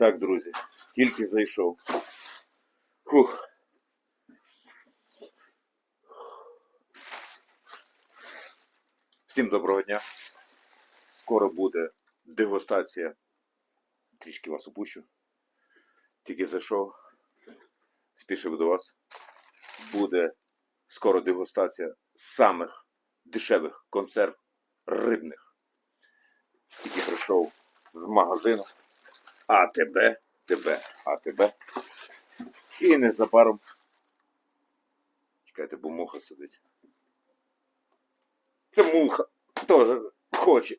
Так, друзі, тільки зайшов. Фух. Всім доброго дня. Скоро буде дегустація. Трішки вас опущу. Тільки зайшов. Спішив до вас. Буде скоро дегустація самих дешевих консерв рибних. Тільки прийшов з магазину. АТБ, ТБ, АТБ. І незабаром. Чекайте, бо муха сидить. Це муха теж хоче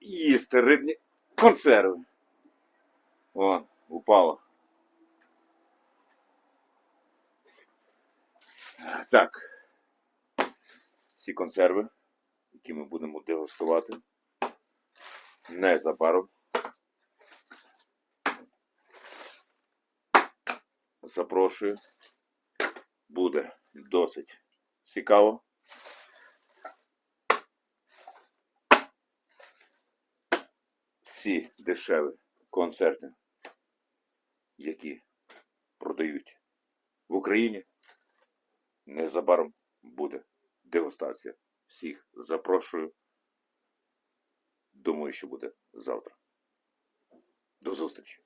їсти рибні консерви. О, упала. Так. Всі консерви, які ми будемо дегустувати незабаром. Запрошую. Буде досить цікаво. Всі дешеві концерти, які продають в Україні, незабаром буде дегустація. Всіх запрошую. Думаю, що буде завтра. До зустрічі!